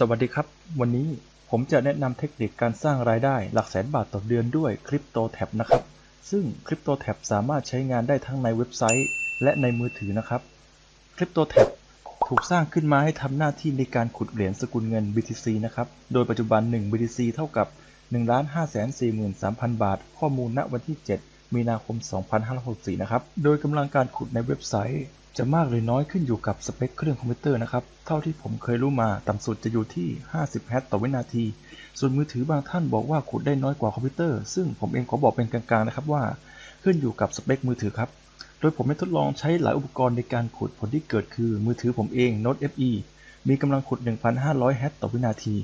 สวัสดีครับ วันนี้ผมจะแนะนำเทคนิคการสร้างรายได้หลักแสนบาทต่อเดือนด้วยคริปโตแท็บนะครับ ซึ่งคริปโตแท็บสามารถใช้งานได้ทั้งในเว็บไซต์และในมือถือนะครับคริปโตแท็บถูกสร้างขึ้นมาให้ทำหน้าที่ในการขุดเหรียญสกุลเงิน BTC นะครับ โดยปัจจุบัน 1 BTC เท่ากับ 1,543,000 บาท ข้อมูลณวันที่ 7 มีนาคม 2564 นะครับ โดยกำลังการขุดในเว็บไซต์ จะมากหรือน้อยขึ้นอยู่กับสเปคเครื่องคอมพิวเตอร์นะครับ เท่าที่ผมเคยรู้มาต่ำสุดจะอยู่ที่ 50 แฮตต่อวินาที ส่วนมือถือบางท่านบอกว่าขุดได้น้อยกว่าคอมพิวเตอร์ ซึ่งผมเองขอบอกเป็นกลางๆนะครับว่า ขึ้นอยู่กับสเปคมือถือครับ โดยผมได้ทดลองใช้หลายอุปกรณ์ในการขุดผลที่เกิดคือ มือถือผมเอง Note FE มีกำลังขุด 1,500 แฮตต่อวินาที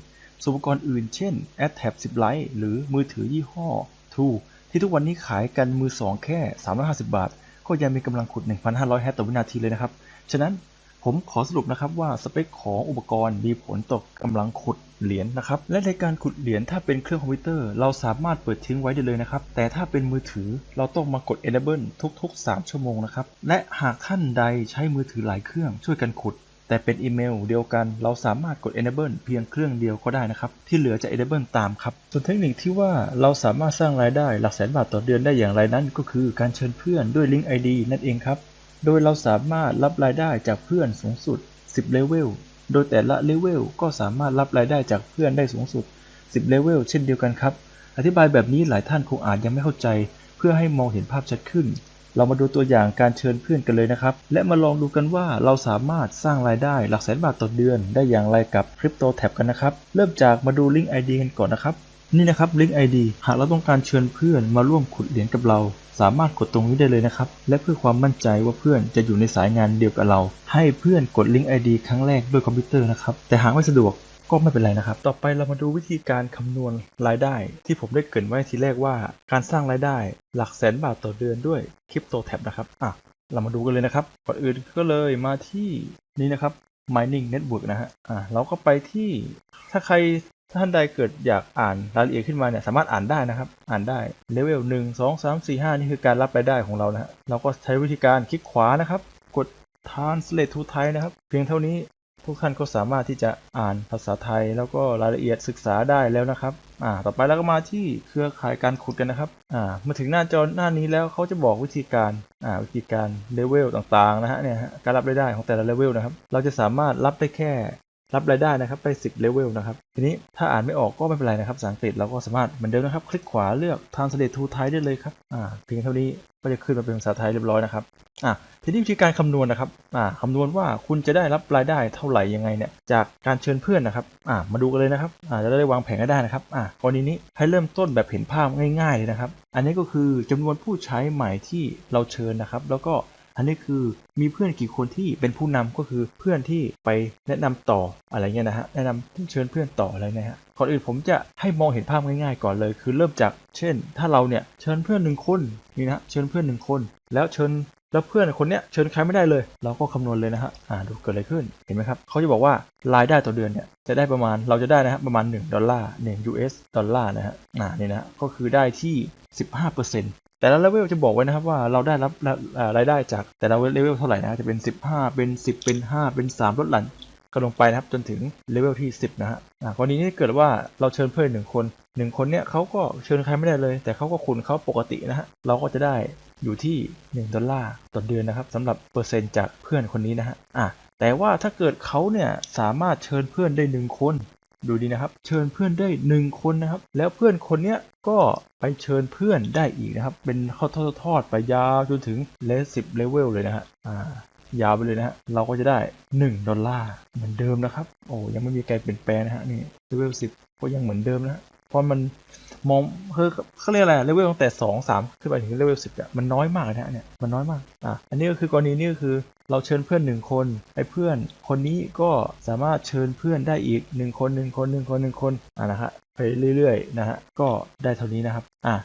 อุปกรณ์อื่นเช่น AdTab 10 Lite หรือมือถือยี่ห้อ True ที่ทุกวันนี้ขายกันมือสองแค่ 350 บาท ก็ยังมีกำลังขุด 1,500 แฮตต่อวินาทีเลยนะครับ ฉะนั้นผมขอสรุปนะครับว่าสเปคของอุปกรณ์มีผลต่อกำลังขุดเหรียญนะครับ และในการขุดเหรียญถ้าเป็นเครื่องคอมพิวเตอร์ เราสามารถเปิดทิ้งไว้ได้เลยนะครับ แต่ถ้าเป็นมือถือเราต้องมากด enable ทุก ๆ 3 ชั่วโมงนะครับ และหากท่านใดใช้มือถือหลายเครื่องช่วยกันขุด แต่เป็นอีเมลเดียวกัน เราสามารถกด enable เพียงเครื่องเดียวก็ได้นะครับ ที่เหลือจะ enable ตามครับ ส่วนเทคนิคที่ว่าเราสามารถสร้างรายได้หลักแสนบาทต่อเดือนได้อย่างไรนั้น ก็คือการเชิญเพื่อนด้วยลิงก์ ID นั่นเองครับ โดยเราสามารถรับรายได้จากเพื่อนสูงสุด 10 เลเวล โดยแต่ละเลเวลก็สามารถรับรายได้จากเพื่อนได้สูงสุด 10 เลเวลเช่นเดียวกันครับ อธิบายแบบนี้หลายท่านคงอาจยังไม่เข้าใจ เพื่อให้มองเห็นภาพชัดขึ้น เรามาดูตัวอย่างการเชิญเพื่อนกันเลยนะครับ และมาลองดูกันว่าเราสามารถสร้างรายได้หลักแสนบาทต่อเดือนได้อย่างไรกับ Crypto Tab กันนะครับ เริ่มจากมาดูลิงก์ ID กันก่อนนะครับ นี่นะครับลิงก์ ID หากเราต้องการเชิญเพื่อนมาร่วมขุดเหรียญกับเรา สามารถกดตรงนี้ได้เลยนะครับ และเพื่อความมั่นใจว่าเพื่อนจะอยู่ในสายงานเดียวกับเรา ให้เพื่อนกดลิงก์ ID ครั้งแรกด้วยคอมพิวเตอร์นะครับ แต่หากไม่สะดวก ก็ไม่เป็นไรนะครับ ต่อไปเรามาดูวิธีการคำนวณรายได้ ที่ผมได้เกรินไว้ทีแรกว่า การสร้างรายได้หลักแสนบาทต่อเดือนด้วยคริปโตแท็บนะครับอะเรามาดูกันเลยนะครับก่อนอื่นก็เลยมาที่นี่นะครับ mining network นะฮะอะเราก็ไปที่ถ้าใครท่านใดเกิดอยากอ่านรายละเอียดขึ้นมาเนี่ยสามารถอ่านได้นะครับ อ่านได้เลเวลหนึ่งสองสามสี่ห้านี่คือการรับรายได้ของเรานะฮะเราก็ใช้วิธีการคลิกขวานะครับ กด translate to Thai นะครับ เพียงเท่านี้ ทุกท่านก็สามารถที่จะอ่านภาษาไทย แล้วก็รายละเอียดศึกษาได้แล้วนะครับอ่าต่อไปเราก็มาที่เครือข่ายการขุดกันนะครับอ่ามาถึงหน้าจอหน้านี้แล้วเขาจะบอกวิธีการอ่าวิธีการเลเวลต่างๆนะฮะเนี่ยการรับได้ได้ของแต่ละเลเวลนะครับ เราจะสามารถรับได้แค่ รับรายได้นะครับไป10เลเวลนะครับ ทีนี้ถ้าอ่านไม่ออกก็ไม่เป็นไรนะครับภาษาอังกฤษเราก็สามารถเหมือนเดิมนะครับ คลิกขวาเลือก translate to Thai ได้เลยครับอ่าเพียงเท่านี้ก็จะขึ้นมาเป็นภาษาไทยเรียบร้อยนะครับอ่าทีนี้วิธีการคำนวณนะครับอ่าคำนวณว่าคุณจะได้รับรายได้เท่าไหร่ยังไงเนี่ยจากการเชิญเพื่อนนะครับอ่ามาดูกันเลยนะครับอ่าจะได้วางแผนกันได้นะครับอ่ากรณีนี้ให้เริ่มต้นแบบเห็นภาพง่ายๆเลยนะครับ อันนี้ก็คือจำนวนผู้ใช้ใหม่ที่เราเชิญนะครับ แล้วก็ อันนี้คือมีเพื่อนกี่คนที่เป็นผู้นำก็คือเพื่อนที่ไปแนะนำต่ออะไรเงี้ยนะฮะแนะนำเชิญเพื่อนต่ออะไรนะฮะก่อนอื่นผมจะให้มองเห็นภาพง่ายๆก่อนเลย คือเริ่มจากเช่น ถ้าเราเนี่ยเชิญเพื่อนหนึ่งคนนี่นะเชิญเพื่อนหนึ่งคน แล้วเชิญแล้วเพื่อนคนเนี้ยเชิญใครไม่ได้เลย เราก็คำนวณเลยนะฮะอ่าดูเกิดอะไรขึ้นเห็นไหมครับเขาจะบอกว่ารายได้ต่อเดือนเนี่ยจะได้ประมาณเราจะได้นะฮะประมาณ 1 ดอลลาร์1 US ดอลลาร์นะฮะอ่านี่นะก็คือได้ที่ 15% แต่ละเลเวลจะบอกไว้นะครับว่าเราได้รับรายได้จากแต่ละเลเวลเท่าไหร่นะจะเป็น 15 เป็น 10 เป็น 5 เป็น 3 ลดหลั่นก็ลงไปนะครับจนถึงเลเวลที่ 10 นะฮะกรณีนี้เกิดว่าเราเชิญเพื่อนหนึ่งคนหนึ่งคนเนี้ยเขาก็เชิญใครไม่ได้เลย แต่เขาก็คุณเขาปกตินะฮะเราก็จะได้อยู่ที่ 1 ดอลลาร์ต่อเดือนนะครับสำหรับเปอร์เซ็นต์จากเพื่อนคนนี้นะฮะอะแต่ว่าถ้าเกิดเขาเนี่ยสามารถเชิญเพื่อนได้หนึ่งคน ดูดีนะครับ เชิญเพื่อนได้หนึ่งคนนะครับ แล้วเพื่อนคนเนี้ยก็ไปเชิญเพื่อนได้อีกนะครับ เป็นข้อทอดทอดๆไปยาวจนถึงเลสสิบเลเวลเลยนะฮะอ่ายาวไปเลยนะฮะ เราก็จะได้ 1 ดอลลาร์เหมือนเดิมนะครับ โอ้ยังไม่มีการเปลี่ยนแปลงนะฮะนี่เลเวลสิบก็ยังเหมือนเดิมนะเพราะมัน มองคือเขาเรียกอะไรเลเวลตั้งแต่สองสามขึ้นไปถึงเลเวลสิบอะมันน้อยมากนะฮะเนี่ยมันน้อยมากอะอันนี้ก็คือกรณีนี้ก็คือเราเชิญเพื่อนหนึ่งคนไอ้เพื่อนคนนี้ก็สามารถเชิญเพื่อนได้อีกหนึ่งคนหนึ่งคนหนึ่งคนหนึ่งคนอะนะฮะไปเรื่อยๆนะฮะก็ได้เท่านี้นะครับอะ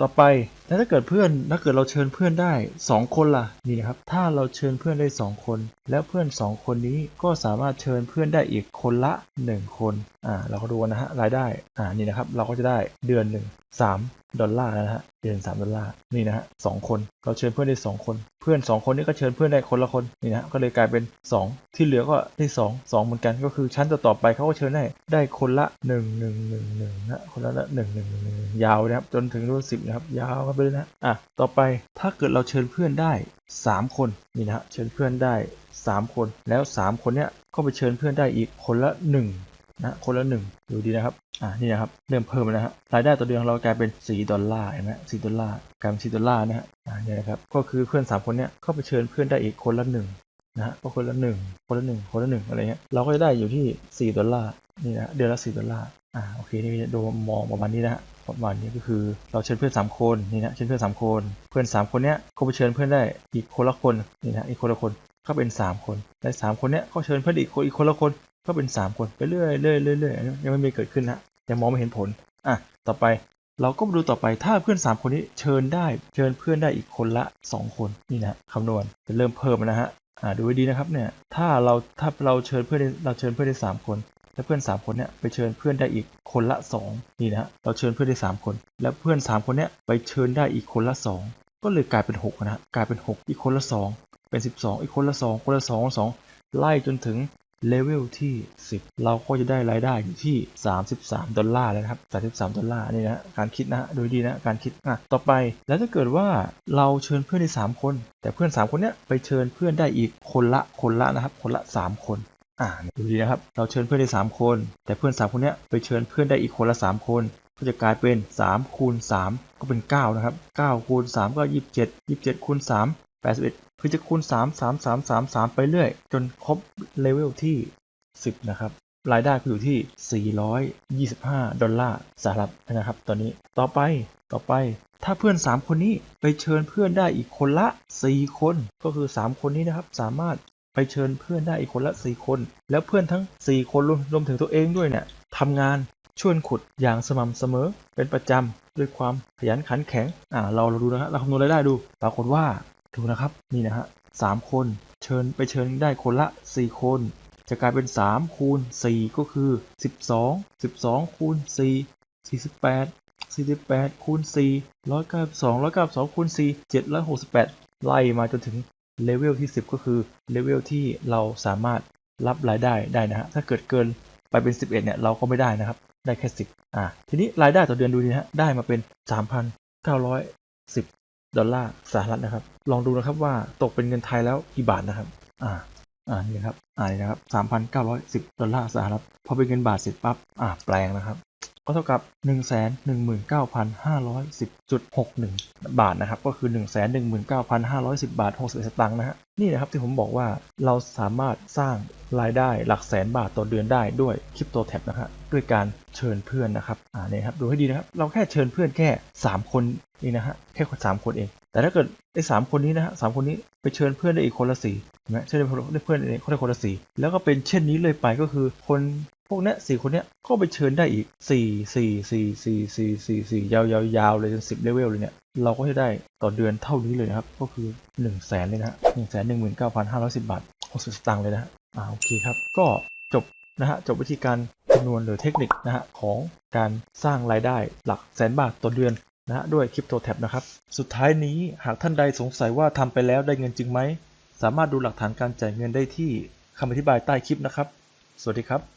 ต่อไปแล้วถ้าเกิดเพื่อนถ้าเกิดเราเชิญเพื่อนได้สองคนล่ะนี่นะครับถ้าเราเชิญเพื่อนได้สองคนแล้วเพื่อนสองคนนี้ก็สามารถเชิญเพื่อนได้อีกคนละหนึ่งคน อ่า เราก็ดูนะฮะ รายได้ อ่า นี่นะครับ เราก็จะได้เดือนหนึ่งสามดอลลาร์นะฮะ เดือนสามดอลลาร์ นี่นะฮะสองคน เราเชิญเพื่อนได้สองคน เพื่อนสองคนนี้ก็เชิญเพื่อนได้คนละคน นี่นะก็เลยกลายเป็นสองที่เหลือก็ได้สองสองเหมือนกัน ก็คือชั้นต่อๆไปเขาก็เชิญได้ ได้คนละหนึ่งหนึ่งหนึ่งหนึ่งนะคนละละหนึ่งหนึ่งหนึ่งหนึ่งยาวนะครับ จนถึงรุ่นสิบนะครับ ยาวกันไปเลยนะ อะ ต่อไป ถ้าเกิดเราเชิญเพื่อนได้สามคนนี่นะฮะเชิญเพื่อนได้สามคนแล้วสามคนเนี้ยก็ไปเชิญเพื่อนได้อีกคนละหนึ่งนะคนละหนึ่งดูดีนะครับอ่านี่นะครับเริ่มเพิ่มนะฮะรายได้ต่อเดือนของเรากลายเป็น 4 ดอลลาร์เห็นไหมสี่ดอลลาร์กลายเป็น4ดอลลาร์นะฮะอ่านี่นะครับก็คือเพื่อน 3 คนเนี้ยก็ไปเชิญเพื่อนได้อีกคนละหนึ่งนะฮะก็คนละหนึ่งคนละหนึ่งคนละหนึ่งอะไรเงี้ยเราก็จะได้อยู่ที่ 4 ดอลลาร์นี่นะเดือนละ 4 ดอลลาร์ อ่าโอเคนี่ดูมองประมาณนี้นะฮะประมาณนี้ก็คือเราเชิญเพื่อน 3 คนนี่นะเชิญเพื่อน 3 คน เพื่อน 3 คนเนี้ยก็ไปเชิญเพื่อนได้อีกคนละคนนี่นะอีกคนละคนก็เป็น 3 คนและสามคนเนี้ยก็เชิญเพื่อนอีกคนอีกคนละคนก็เป็น 3 คนไปเรื่อยเรื่อยเรื่อยเรื่อยยังไม่มีเกิดขึ้นนะยังมองไม่เห็นผลอะต่อไปเราก็มาดูต่อไปถ้าเพื่อน 3 คนนี้เชิญได้เชิญเพื่อนได้อีกคนละ 2 คนนี่นะคำนวณจะเริ่มเพิ่มนะฮะอ่าดูให้ดีนะครับเนี่ยถ้าเราถ้าเราเชิญเพื่อนเราเชิญเพื่อนได้สามคน แล้วเพื่อน 3 คนเนี้ยไปเชิญเพื่อนได้อีกคนละ 2 นี่นะฮะเราเชิญเพื่อนได้ 3 คน แล้วเพื่อน 3 คนเนี้ยไปเชิญได้อีกคนละ 2 ก็เลยกลายเป็น6นะฮะกลายเป็น 6 อีกคนละ 2 เป็น 12 อีกคนละ 2 คนละ2 2 ไล่จนถึงเลเวลที่ 10 เราก็จะได้รายได้อยู่ที่ 33 ดอลลาร์แล้วครับ 33 ดอลลาร์นี่นะการคิดนะฮะโดยดีนะการคิดอะต่อไปแล้วถ้าเกิดว่าเราเชิญเพื่อนได้ 3 คน แต่เพื่อน 3 คนเนี้ยไปเชิญเพื่อนได้อีกคนละคนละนะครับคนละ 3 คน อ่าดูดีนะครับ เราเชิญเพื่อนได้ 3 คน แต่เพื่อน 3 คนเนี้ยไปเชิญเพื่อนได้อีกคนละ 3 คน ก็จะกลายเป็น3คูณ3ก็เป็น 9 นะครับ9คูณ3ก็ 27 27คูณ3 81 คือจะคูณ 3 3 3 3 3 ไปเรื่อย จนครบเลเวลที่ 10 นะครับ รายได้ก็อยู่ที่ 425 ดอลลาร์สหรัฐนะครับ ตอนนี้ต่อไปต่อไปถ้าเพื่อน 3 คนนี้ไปเชิญเพื่อนได้อีกคนละ 4 คน ก็คือ 3 คนนี้นะครับ สามารถ ไปเชิญเพื่อนได้อีกคนละ 4 คน แล้วเพื่อนทั้ง 4 คนรวมรวมถึงตัวเองด้วยเนี่ยทำงานช่วยขุดอย่างสม่ำเสมอเป็นประจำด้วยความขยันขันแข็งอ่าเราเราดูนะครับเราคำนวณรายได้ดูปรากฏว่าดูนะครับนี่นะฮะสามคนเชิญไปเชิญได้คนละ 4 คน จะกลายเป็น 3 คูณ 4 ก็คือ 12 12 คูณ 4 48 48คูณ4 192 192คูณ4 768 ไล่มาจนถึง เลเวลที่ 10 ก็คือเลเวลที่เราสามารถรับรายได้ได้นะฮะถ้าเกิดเกินไปเป็น 11เนี่ยเราก็ไม่ได้นะครับ ได้แค่ 10 อ่า ทีนี้รายได้ต่อเดือนดูดีนะฮะได้มาเป็น 3,910 ดอลลาร์สหรัฐนะครับ ลองดูนะครับว่าตกเป็นเงินไทยแล้วกี่บาทนะครับ อ่าอ่านี่ครับอ่านี่นะครับ3,910 ดอลลาร์สหรัฐพอเป็นเงินบาทเสร็จปั๊บอ่าแปลงนะครับ ก็เท่ากับ 119,510.61 บาทนะครับ ก็คือ 119,510 บาท61สตางค์นะฮะ นี่นะครับที่ผมบอกว่าเราสามารถสร้างรายได้หลักแสนบาทต่อเดือนได้ด้วยคริปโตแท็บนะฮะ ด้วยการเชิญเพื่อนนะครับ อ่าเนี่ยครับดูให้ดีนะครับ เราแค่เชิญเพื่อนแค่ 3 คนนี่นะฮะ แค่คนสามคนเอง แต่ถ้าเกิดไอ้สามคนนี้นะฮะสามคนนี้ไปเชิญเพื่อนได้อีกคนละสี่เห็นไหมเชิญได้เพื่อนได้คนละสี่แล้วก็เป็นเช่นนี้เลยไปก็คือคน พวกเนี้ยสี่คนเนี้ยก็ไปเชิญได้อีกสี่สี่สี่สี่สี่สี่สี่ยาวยาวยาวเลยจนสิบเลเวลเลยเนี่ยเราก็จะได้ต่อเดือนเท่านี้เลยนะครับ ก็คือ1นึ่งแสนเลยนะฮะหนึ่งแสนหนึ่งหมื่นเก้าพันห้าร้อยสิบบาทหกสิบสตางค์เลยนะฮะอ่าโอเคครับ ก็จบนะฮะจบวิธีการคำนวณหรือเทคนิคนะฮะของการสร้างรายได้หลักแสนบาทต่อเดือนนะฮะด้วยคริปโตแท็บนะครับ สุดท้ายนี้หากท่านใดสงสัยว่าทำไปแล้วได้เงินจริงไหม สามารถดูหลักฐานการจ่ายเงินได้ที่คำอธิบายใต้คลิปนะครับ สวัสดีครับ